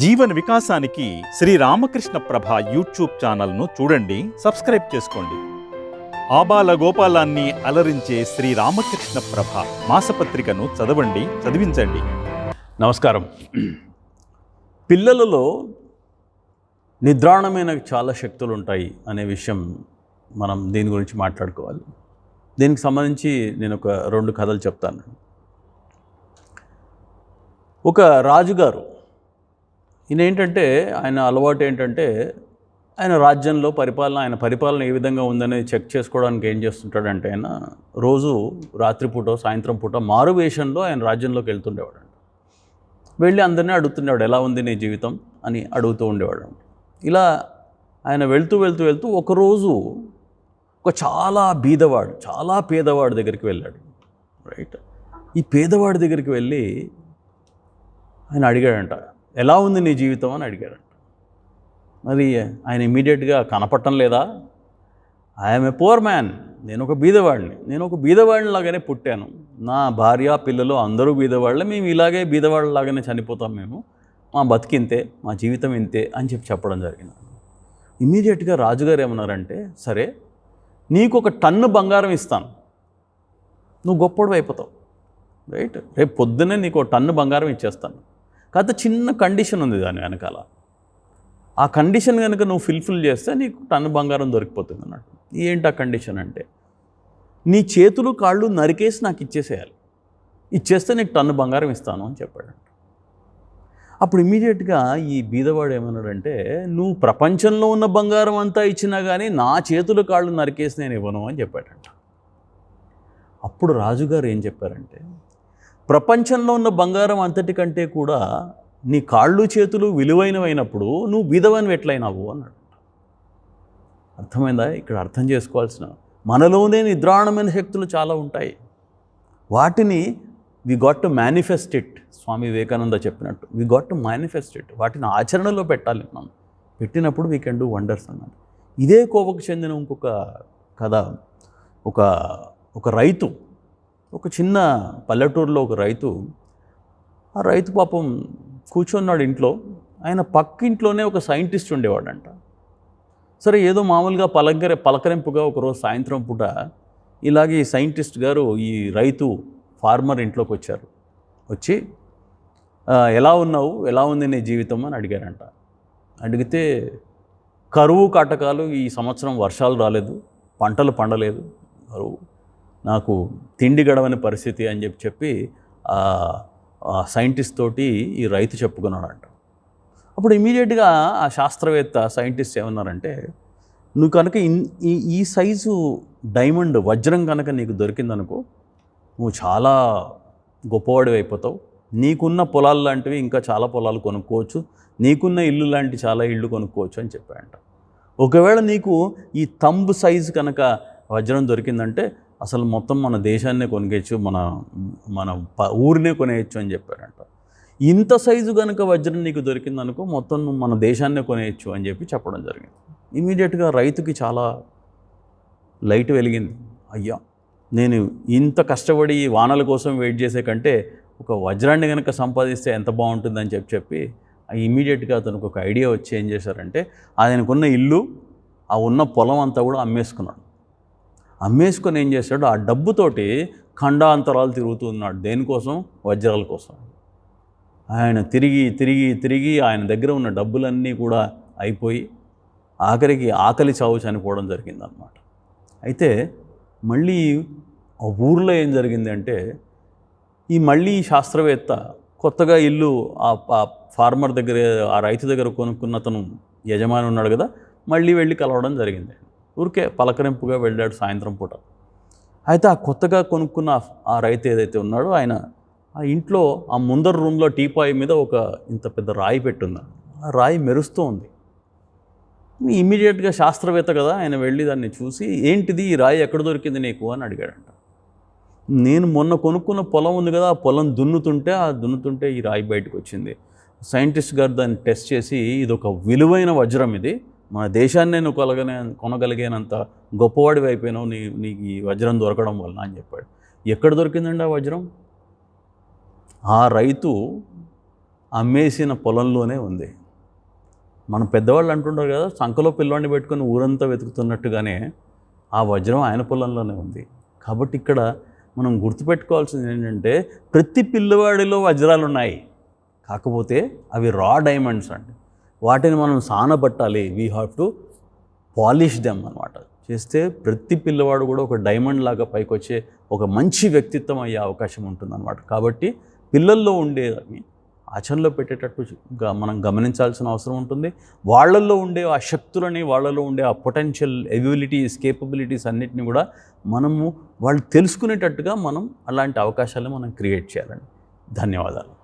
జీవన వికాసానికి శ్రీ రామకృష్ణ ప్రభ యూట్యూబ్ ఛానల్ను చూడండి సబ్స్క్రైబ్ చేసుకోండి. ఆబాల గోపాలాన్ని అలరించే శ్రీ రామకృష్ణ ప్రభ మాసపత్రికను చదవండి చదివించండి. నమస్కారం. పిల్లలలో నిద్రాణమైన చాలా శక్తులు ఉంటాయి అనే విషయం మనం దీని గురించి మాట్లాడుకోవాలి. దీనికి సంబంధించి నేను ఒక రెండు కథలు చెప్తాను. ఒక రాజుగారు ఈయన ఏంటంటే ఆయన అలవాటు ఏంటంటే ఆయన రాజ్యంలో పరిపాలన ఆయన పరిపాలన ఏ విధంగా ఉందనేది చెక్ చేసుకోవడానికి ఏం చేస్తుంటాడంటే ఆయన రోజు రాత్రిపూట సాయంత్రం పూట మారు వేషంలో ఆయన రాజ్యంలోకి వెళ్తుండేవాడు వెళ్ళి అందరినీ అడుగుతుండేవాడు ఎలా ఉంది నీ జీవితం? అని అడుగుతూ ఉండేవాడు ఇలా ఆయన వెళ్తూ వెళ్తూ వెళ్తూ ఒకరోజు ఒక చాలా బీదవాడు చాలా పేదవాడి దగ్గరికి వెళ్ళాడు. రైట్? ఈ పేదవాడి దగ్గరికి వెళ్ళి ఆయన అడిగాడంట ఎలా ఉంది నీ జీవితం అని అడిగాడంట మరి ఆయన ఇమీడియట్గా కనపడటం లేదా? ఐఎమ్ ఏ పోర్ మ్యాన్ నేను ఒక బీదవాడిని. నేను ఒక బీదవాడిని లాగానే పుట్టాను. నా భార్య పిల్లలు అందరూ బీదవాళ్ళే. మేము ఇలాగే బీదవాళ్ళలాగానే చనిపోతాం మేము. మా బతికింతే మా జీవితం ఇంతే అని చెప్పి చెప్పడం జరిగింది. ఇమీడియట్గా రాజుగారు ఏమన్నారంటే సరే నీకు ఒక టన్ను బంగారం ఇస్తాను. నువ్వు గొప్పడు అయిపోతావు రైట్? రేపు పొద్దున్నే నీకు ఒక టన్ను బంగారం ఇచ్చేస్తాను. కాకపోతే చిన్న కండిషన్ ఉంది దాని వెనకాల. ఆ కండిషన్ కనుక నువ్వు ఫిల్ఫిల్ చేస్తే నీకు టన్ను బంగారం దొరికిపోతుంది అన్నట్టు. ఏంటి ఆ కండిషన్ అంటే? నీ చేతులు కాళ్ళు నరికేసి నాకు ఇచ్చేసేయాలి. ఇచ్చేస్తే నీకు టన్ను బంగారం ఇస్తాను అని చెప్పాడంట అప్పుడు ఇమీడియట్గా ఈ బీదవాడు ఏమన్నాడంటే నువ్వు ప్రపంచంలో ఉన్న బంగారం అంతా ఇచ్చినా కానీ నా చేతులు కాళ్ళు నరికేసి నేను ఇవ్వను అని చెప్పాడంట. అప్పుడు రాజుగారు ఏం చెప్పారంటే ప్రపంచంలో ఉన్న బంగారం అంతటికంటే కూడా నీ కాళ్ళు చేతులు విలువైనవైనప్పుడు నువ్వు బీదవని ఎట్లయినావు అన్నాడు. అర్థమైందా? ఇక్కడ అర్థం చేసుకోవాల్సిన మనలోనే నిద్రాణమైన శక్తులు చాలా ఉంటాయి. వాటిని we got to manifest it Swami Vivekananda చెప్పినట్టు. We got to manifest it వాటిని ఆచరణలో పెట్టాలి మనం. పెట్టినప్పుడు వీ కెన్ డూ వండర్స్ అన్నాడు. ఇదే కోవకు చెందిన ఇంకొక కథ. ఒక ఒక రైతు ఒక చిన్న పల్లెటూరులో ఒక రైతు ఆ రైతు పాపం కూర్చున్నాడు ఇంట్లో. ఆయన పక్కింట్లోనే ఒక సైంటిస్ట్ ఉండేవాడంట. సరే ఏదో మామూలుగా పలకరి పలకరింపుగా ఒకరోజు సాయంత్రం పూట ఇలాగే ఈ సైంటిస్ట్ గారు ఈ రైతు ఫార్మర్ ఇంట్లోకి వచ్చారు. వచ్చి ఎలా ఉన్నావు? ఎలా ఉంది నీ జీవితం? అని అడిగారంట. అడిగితే కరువు కాటకాలు ఈ సంవత్సరం వర్షాలు రాలేదు పంటలు పండలేదు. కరువు నాకు తిండి గడవని పరిస్థితి అని చెప్పి చెప్పి ఆ సైంటిస్ట్ తోటి ఈ రైతు చెప్పుకున్నాడంట. అప్పుడు ఇమీడియట్గా ఆ శాస్త్రవేత్త సైంటిస్ట్ ఏమన్నారంటే నువ్వు కనుక ఇన్- ఈ ఈ సైజు డైమండ్ వజ్రం కనుక నీకు దొరికిందనుకో నువ్వు చాలా గొప్పవాడివి అయిపోతావు. నీకున్న పొలాలు లాంటివి ఇంకా చాలా పొలాలు కొనుక్కోవచ్చు. నీకున్న ఇల్లు లాంటి చాలా ఇళ్ళు కొనుక్కోవచ్చు అని చెప్పాడంట. ఒకవేళ నీకు ఈ తంబు సైజు కనుక వజ్రం దొరికిందంటే అసలు మొత్తం మన దేశాన్నే కొనుక్కోవచ్చు మన మన ప- ఊరినే కొనేయచ్చు అని చెప్పారంట. ఇంత సైజు కనుక వజ్రం నీకు దొరికిందనుకో మొత్తం నువ్వు మన దేశాన్నే కొనేయచ్చు అని చెప్పి చెప్పడం జరిగింది. ఇమీడియట్గా రైతుకి చాలా లైట్ వెలిగింది. అయ్యా నేను ఇంత కష్టపడి వానల కోసం వెయిట్ చేసే కంటే ఒక వజ్రాన్ని కనుక సంపాదిస్తే ఎంత బాగుంటుందని చెప్పి చెప్పి ఇమీడియట్గా అతనికి ఒక ఐడియా వచ్చి ఏం చేశారంటే ఆయనకున్న ఇల్లు ఆ ఉన్న పొలం అంతా కూడా అమ్మేసుకున్నాడు. అమ్మేసుకొని ఏం చేశాడు? ఆ డబ్బుతోటి ఖండాంతరాలు తిరుగుతూ ఉన్నాడు దేనికోసం? వజ్రాల కోసం. ఆయన తిరిగి తిరిగి తిరిగి ఆయన దగ్గర ఉన్న డబ్బులన్నీ కూడా అయిపోయి ఆఖరికి ఆకలి చావు చనిపోవడం జరిగిందనమాట అయితే మళ్ళీ ఆ ఊర్లో ఏం జరిగిందంటే ఈ మళ్ళీ శాస్త్రవేత్త కొత్తగా ఇల్లు ఆ ఆ ఫార్మర్ దగ్గర ఆ రైతు దగ్గర కొనుక్కున్న అతను యజమాని ఉన్నాడు కదా మళ్ళీ వెళ్ళి కలవడం జరిగింది. ఊరికే పలకరింపుగా వెళ్ళాడు సాయంత్రం పూట. అయితే ఆ కొత్తగా కొనుక్కున్న ఆ- రైతు ఏదైతే ఉన్నాడో ఆయన ఆ ఇంట్లో ఆ ముందర రూమ్లో టీపాయ్ మీద ఒక ఇంత పెద్ద రాయి పెట్టుంది. ఆ రాయి మెరుస్తూ ఉంది. ఇమీడియట్గా శాస్త్రవేత్త కదా ఆయన వెళ్ళి దాన్ని చూసి ఏంటిది ఈ రాయి ఎక్కడ దొరికింది నీకు అని అడిగాడంట. నేను మొన్న కొనుక్కున్న పొలం ఉంది కదా ఆ పొలం దున్నుతుంటే ఆ దున్నుతుంటే ఈ రాయి బయటకు వచ్చింది. సైంటిస్ట్ గారు దాన్ని టెస్ట్ చేసి ఇది ఒక విలువైన వజ్రం ఇది. మన దేశాన్ని నేను కొలగనే కొనగలిగేనంత గొప్పవాడివి అయిపోయినావు నీ నీకు ఈ వజ్రం దొరకడం వలన అని చెప్పాడు. ఎక్కడ దొరికిందండి ఆ వజ్రం? ఆ రైతు అమ్మేసిన పొలంలోనే ఉంది. మన పెద్దవాళ్ళు అంటుంటారు కదా సంఖలో పిల్లవాడిని పెట్టుకొని ఊరంతా వెతుకుతున్నట్టుగానే ఆ వజ్రం ఆయన పొలంలోనే ఉంది. కాబట్టి ఇక్కడ మనం గుర్తుపెట్టుకోవాల్సింది ఏంటంటే ప్రతి పిల్లవాడిలో వజ్రాలు ఉన్నాయి కాకపోతే అవి రా డైమండ్స్ అండి. వాటిని మనం సానబట్టాలి we have to polish them అనమాట చేస్తే ప్రతి పిల్లవాడు కూడా ఒక డైమండ్ లాగా పైకి వచ్చే ఒక మంచి వ్యక్తిత్వం అయ్యే అవకాశం ఉంటుందన్నమాట. కాబట్టి పిల్లల్లో ఉండేదాన్ని ఆచరణలో పెట్టేటట్టు మనం గమనించాల్సిన అవసరం ఉంటుంది. వాళ్ళల్లో ఉండే ఆ శక్తులని వాళ్ళలో ఉండే ఆ పొటెన్షియల్ ఎబిలిటీస్ కేపబిలిటీస్ అన్నిటిని కూడా మనము వాళ్ళు తెలుసుకునేటట్టుగా మనం అలాంటి అవకాశాలను మనం క్రియేట్ చేయాలండి. ధన్యవాదాలు.